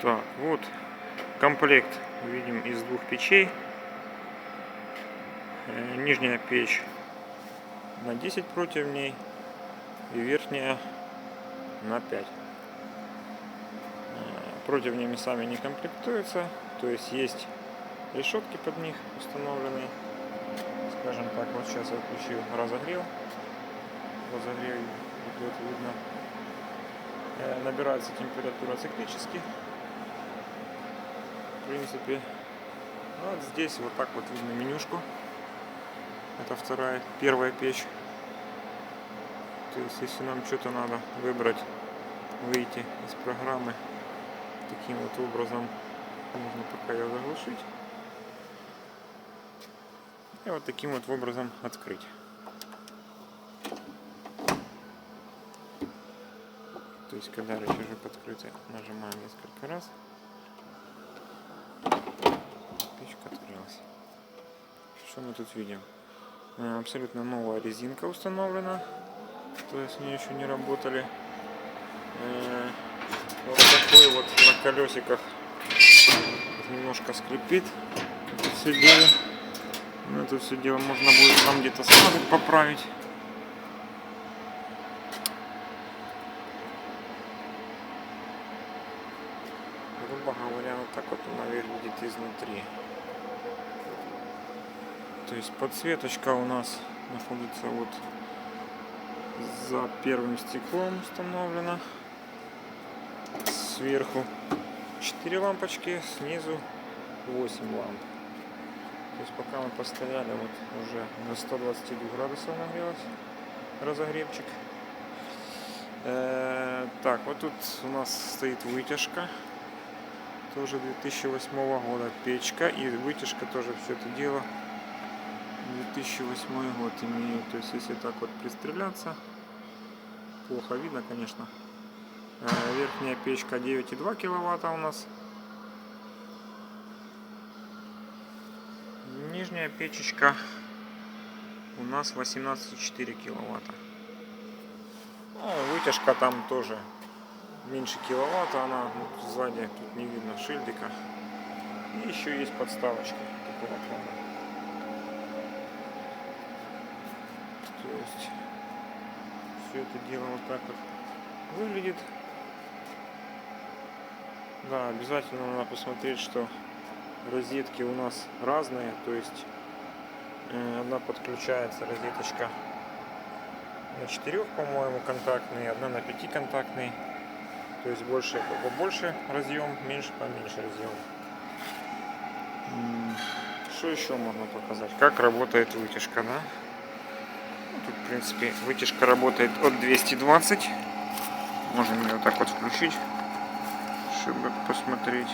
Так, вот комплект видим из двух печей. Э, Нижняя печь на 10 противней и верхняя на 5. Э, Противнями сами не комплектуются, то есть есть решетки под них установленные. Скажем так, вот сейчас я включил разогрев. Разогрев идет видно. Э, Набирается температура циклически. В принципе, ну, вот здесь вот так вот видно менюшку. Это вторая, первая печь. То есть, если нам что-то надо выбрать, выйти из программы, таким вот образом можно пока ее заглушить. И вот таким вот образом открыть. То есть, когда рычажок открытый, нажимаем несколько раз. Печка открылась. Что мы тут видим? Э, Абсолютно новая резинка установлена. То есть они еще не работали. Э, Вот такой вот на колесиках немножко скрипит. Все дело. Ну, это все дело можно будет там где-то сразу поправить. грубо говоря, вот так вот она выглядит изнутри. То есть подсветочка у нас находится вот за первым стеклом установлена. Сверху 4 лампочки, снизу 8 ламп. То есть пока мы постояли, вот уже на 122 градусов нагрелась разогревчик. Э, так, вот тут у нас стоит вытяжка тоже 2008 года. Печка и вытяжка тоже все это дело. 2008 год имеет то есть если так вот пристреляться плохо видно конечно. Э, верхняя печка 9,2 киловатта у нас. Нижняя печечка у нас 18,4 киловатта. Ну, вытяжка там тоже меньше киловатта она вот сзади тут не видно шильдика. И еще есть подставочки такого плана. То есть все это дело вот так вот выглядит. Да обязательно надо посмотреть что розетки у нас разные то есть э, одна подключается розеточка на 4 по-моему контактные одна на 5 контактный то есть больше побольше разъем, меньше поменьше разъем. Что еще можно показать? Как работает вытяжка, да? Ну, Тут, в принципе, вытяжка работает от 220. Можем ее вот так вот включить, чтобы посмотреть,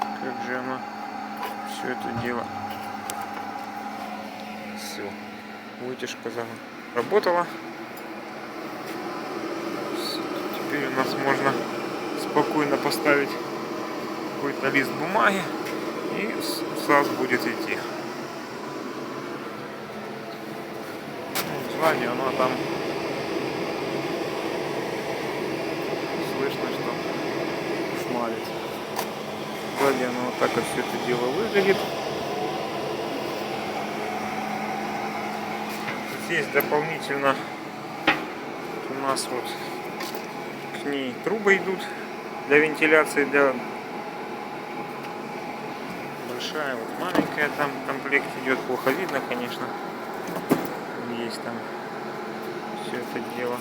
как же она все это дело. Все. Вытяжка заработала. Теперь у нас можно спокойно поставить какой-то лист бумаги и САС будет идти. Ну, Сзади она там слышно, что шмалит. Сзади оно вот так вот все это дело выглядит. Здесь дополнительно у нас вот ней трубы идут для вентиляции, для большая, вот маленькая там комплект идет, плохо видно, конечно. Есть там все это дело.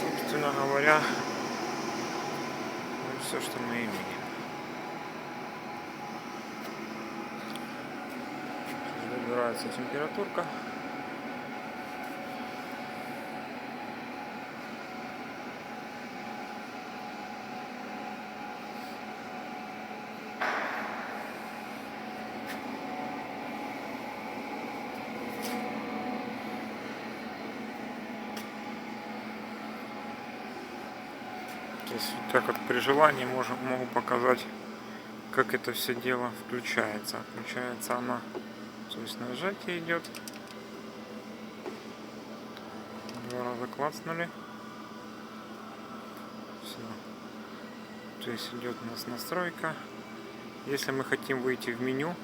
Собственно говоря, все, что мы имеем. Выбирается температурка. То есть вот так вот при желании можем, могу показать, как это все дело включается. Включается она, то есть нажатие идет. Два раза клацнули. То есть идет у нас настройка. Если мы хотим выйти в меню,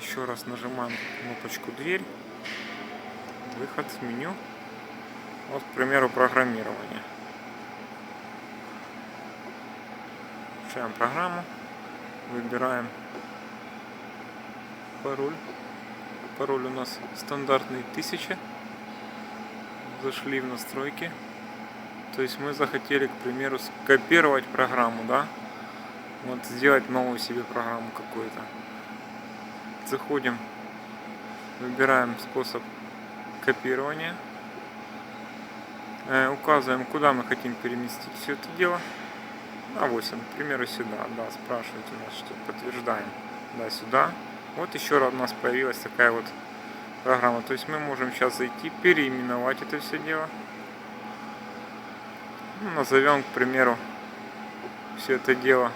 еще раз нажимаем кнопочку дверь, выход в меню. Вот, к примеру, программирование. Включаем программу, выбираем пароль. Пароль у нас стандартный 1000. Зашли в настройки. То есть мы захотели, к примеру, скопировать программу, да? Вот сделать новую себе программу какую-то. Заходим, выбираем способ копирования. Э, указываем, куда мы хотим переместить все это дело. На 8, к примеру, сюда. Да, спрашивайте нас, что подтверждаем. Да, сюда. Вот еще раз у нас появилась такая вот программа. То есть мы можем сейчас зайти, переименовать это все дело. Ну, назовем, к примеру, все это дело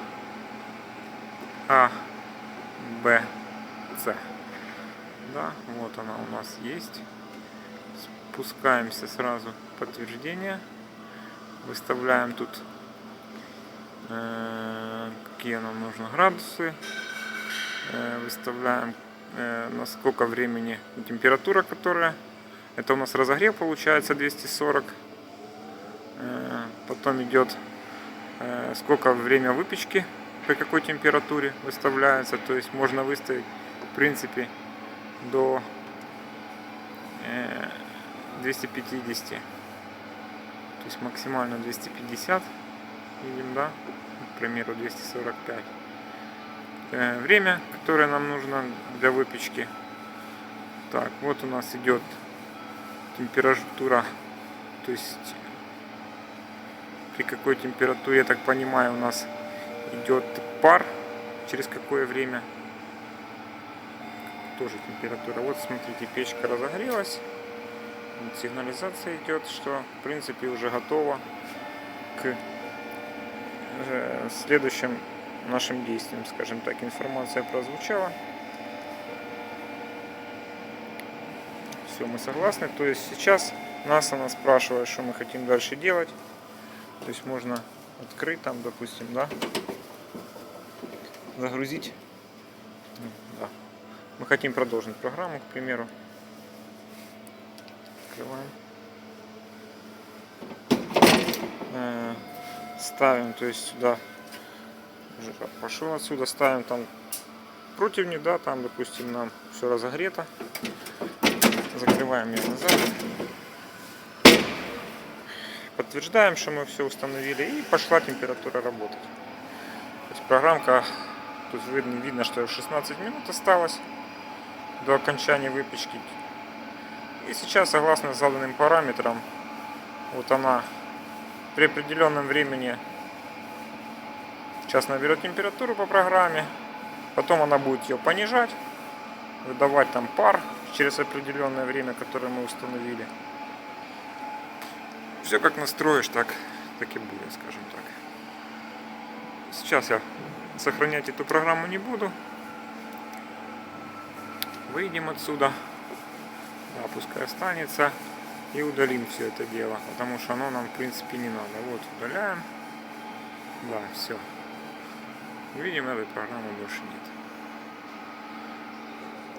А, Б, С. Да, вот она у нас есть. Спускаемся сразу подтверждение. Выставляем тут какие нам нужны градусы. Э, выставляем э, на сколько времени температура, которая. Это у нас разогрев получается 240. Э, потом идет э, сколько время выпечки, при какой температуре выставляется. То есть можно выставить в принципе до 250. То есть максимально 250. Да? К примеру, 245. Э, время, которое нам нужно для выпечки. Так, вот у нас идет температура, то есть при какой температуре, я так понимаю, у нас идет пар, через какое время тоже температура. Вот смотрите, печка разогрелась, сигнализация идет, что в принципе уже готова к следующим нашим действиям, скажем так, информация прозвучала. Все, мы согласны. То есть сейчас нас она спрашивает, что мы хотим дальше делать. То есть можно открыть там, допустим, да, загрузить. Ну, да. Мы хотим продолжить программу, к примеру. Открываем. Ставим, то есть сюда пошел отсюда, ставим там противни, да, там, допустим, нам все разогрето. Закрываем ее назад. Подтверждаем, что мы все установили и пошла температура работать. То есть программка, тут видно, видно, что 16 минут осталось до окончания выпечки. И сейчас, согласно заданным параметрам, вот она при определенном времени Сейчас наберет температуру по программе. Потом она будет ее понижать, выдавать там пар через определенное время, которое мы установили. Все как настроишь, так, так и будет, скажем так. Сейчас я сохранять эту программу не буду. Выйдем отсюда. Да, пускай останется. И удалим все это дело. Потому что оно нам в принципе не надо. Вот удаляем. Да, все. Видимо, этой программы больше нет.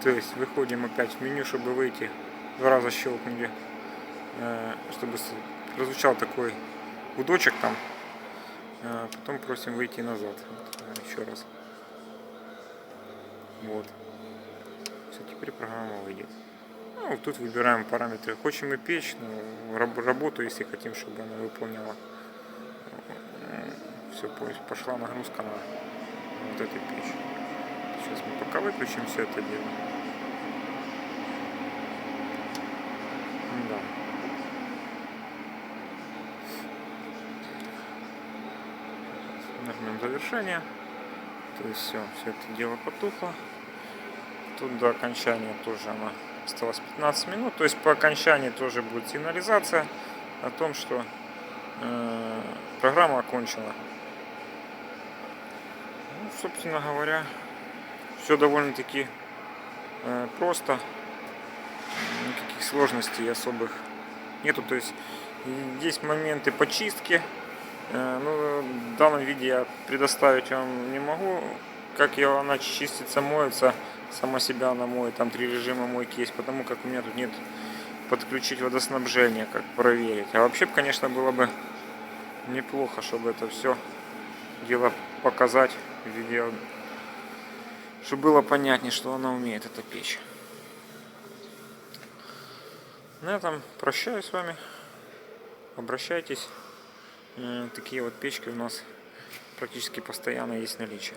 То есть выходим опять в меню, чтобы выйти. Два раза щелкнули, э, чтобы прозвучал такой гудочек там. Э, потом просим выйти назад. Вот, э, еще раз. Вот. Все, теперь программа выйдет. Ну, вот тут выбираем параметры. Хочем мы печь, ну, работу, если хотим, чтобы она выполняла. Все, пошла нагрузка на вот этой печи. Сейчас мы пока выключим все это дело. Да. Нажмем завершение. То есть все, все это дело потухло. Тут до окончания тоже она осталось 15 минут. То есть по окончании тоже будет сигнализация о том, что э, программа окончена собственно говоря, все довольно-таки э, просто. Никаких сложностей особых нету. То есть есть моменты почистки Э, Ну, в данном виде я предоставить вам не могу. Как ее она чистится, моется, сама себя она моет. Там три режима мойки есть, потому как у меня тут нет подключить водоснабжение, как проверить. А вообще, конечно, было бы неплохо, чтобы это все дело показать в видео, чтобы было понятнее, что она умеет, эта печь. На этом прощаюсь с вами. Обращайтесь. Такие вот печки у нас практически постоянно есть в наличии.